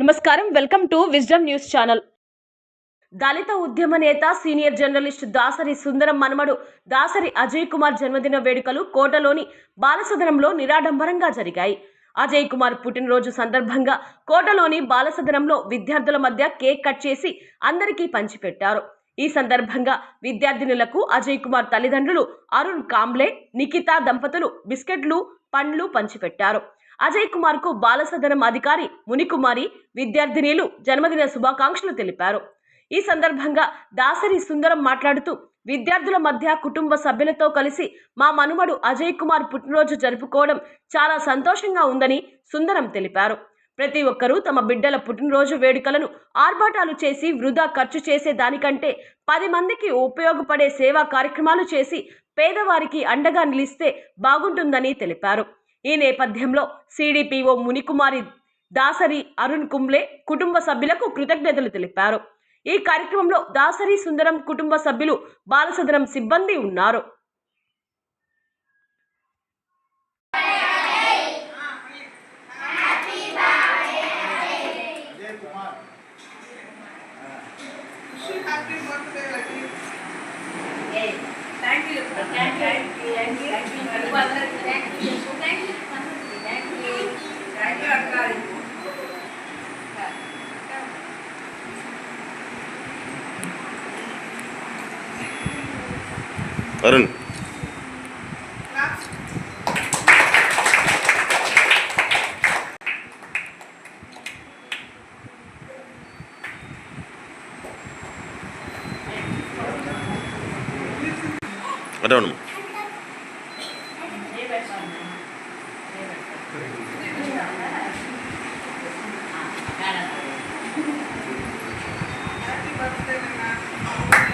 నమస్కారం. Welcome to wisdom news channel. దళిత ఉద్యమ నేత సీనియర్ జర్నలిస్ట్ దాసరి సుందరం మనమడు దాసరి అజయ్ కుమార్ జన్మదిన వేడుకలు కోటలోని బాలసదనంలో నిరాడంబరంగా జరిగాయి. అజయ్ కుమార్ పుట్టినరోజు సందర్భంగా కోటలోని బాలసదనంలో విద్యార్థుల మధ్య కేక్ కట్ చేసి అందరికీ పంచిపెట్టారు. ఈ సందర్భంగా విద్యార్థినులకు అజయ్ కుమార్ తల్లిదండ్రులు అరుణ్ కాంబ్లే నిఖితా దంపతులు బిస్కెట్లు పండ్లు పంచిపెట్టారు. అజయ్ కుమార్కు బాలసదనం అధికారి మునికుమారి విద్యార్థినిలు జన్మదిన శుభాకాంక్షలు తెలిపారు. ఈ సందర్భంగా దాసరి సుందరం మాట్లాడుతూ విద్యార్థుల మధ్య కుటుంబ సభ్యులతో కలిసి మా మనుమడు అజయ్ కుమార్ పుట్టినరోజు జరుపుకోవడం చాలా సంతోషంగా ఉందని సుందరం తెలిపారు. ప్రతి ఒక్కరూ తమ బిడ్డల పుట్టినరోజు వేడుకలను ఆర్భాటాలు చేసి వృధా ఖర్చు చేసే దానికంటే పది మందికి ఉపయోగపడే సేవా కార్యక్రమాలు చేసి పేదవారికి అండగా నిలిస్తే బాగుంటుందని తెలిపారు. ఈ నేపథ్యంలో సిడిపిఓ మునికుమారి దాసరి అరుణ్ కుంబ్లే కుటుంబ సభ్యులకు కృతజ్ఞతలు తెలిపారు. ఈ కార్యక్రమంలో దాసరి సుందరం కుటుంబ సభ్యులు బాలసదనం సిబ్బంది ఉన్నారు. அருண் வரணும் Thank you.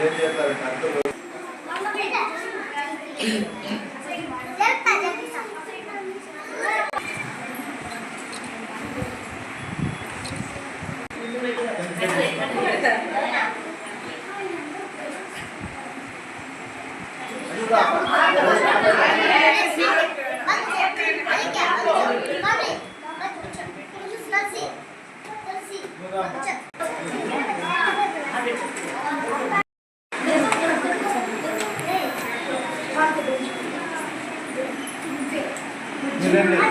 ఏం బెస్ట్ అజయ్ Yeah.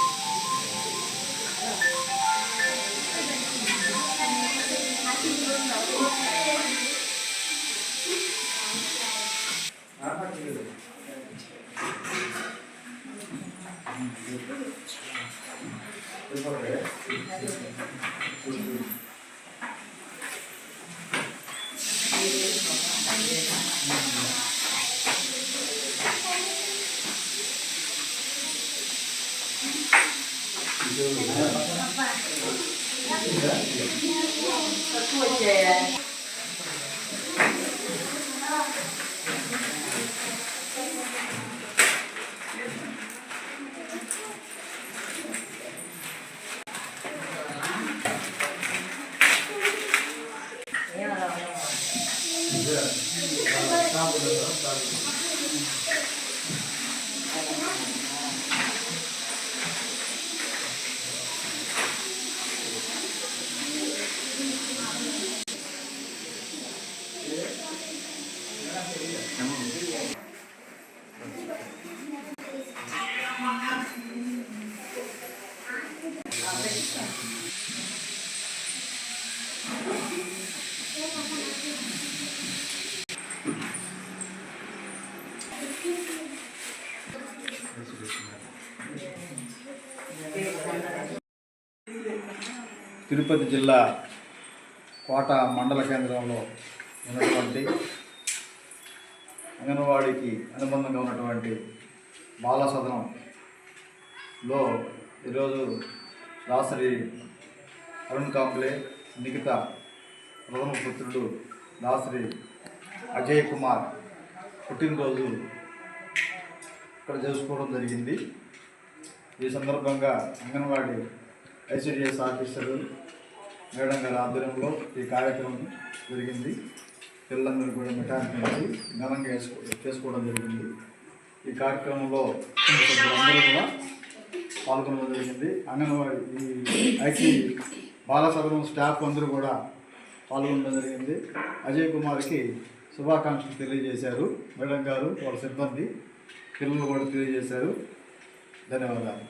откуда తిరుపతి జిల్లా కోట మండల కేంద్రంలో ఉన్నటువంటి అంగన్వాడీకి అనుబంధంగా ఉన్నటువంటి బాల సదనంలో ఈరోజు దాసరి అరుణ్ కాంప్లే నిఖిత ప్రథమ పుత్రుడు దాసరి అజయ్ కుమార్ పుట్టినరోజు ఇక్కడ చేసుకోవడం జరిగింది. ఈ సందర్భంగా అంగన్వాడీ ఐసిడిఎస్ ఆఫీసరు మేడం గారి ఆధ్వర్యంలో ఈ కార్యక్రమం జరిగింది. పిల్లలందరూ కూడా మిఠాయి ఘనంగా చేసుకోవడం జరిగింది. ఈ కార్యక్రమంలో అందరూ కూడా పాల్గొనడం జరిగింది. అంగన్వాడీ ఈ ఐటీ బాలసదనం స్టాఫ్ అందరూ కూడా పాల్గొనడం జరిగింది. అజయ్ కుమార్కి శుభాకాంక్షలు తెలియజేశారు. మేడం గారు వాళ్ళ సిబ్బంది పిల్లలు కూడా తెలియజేశారు. ధన్యవాదాలు.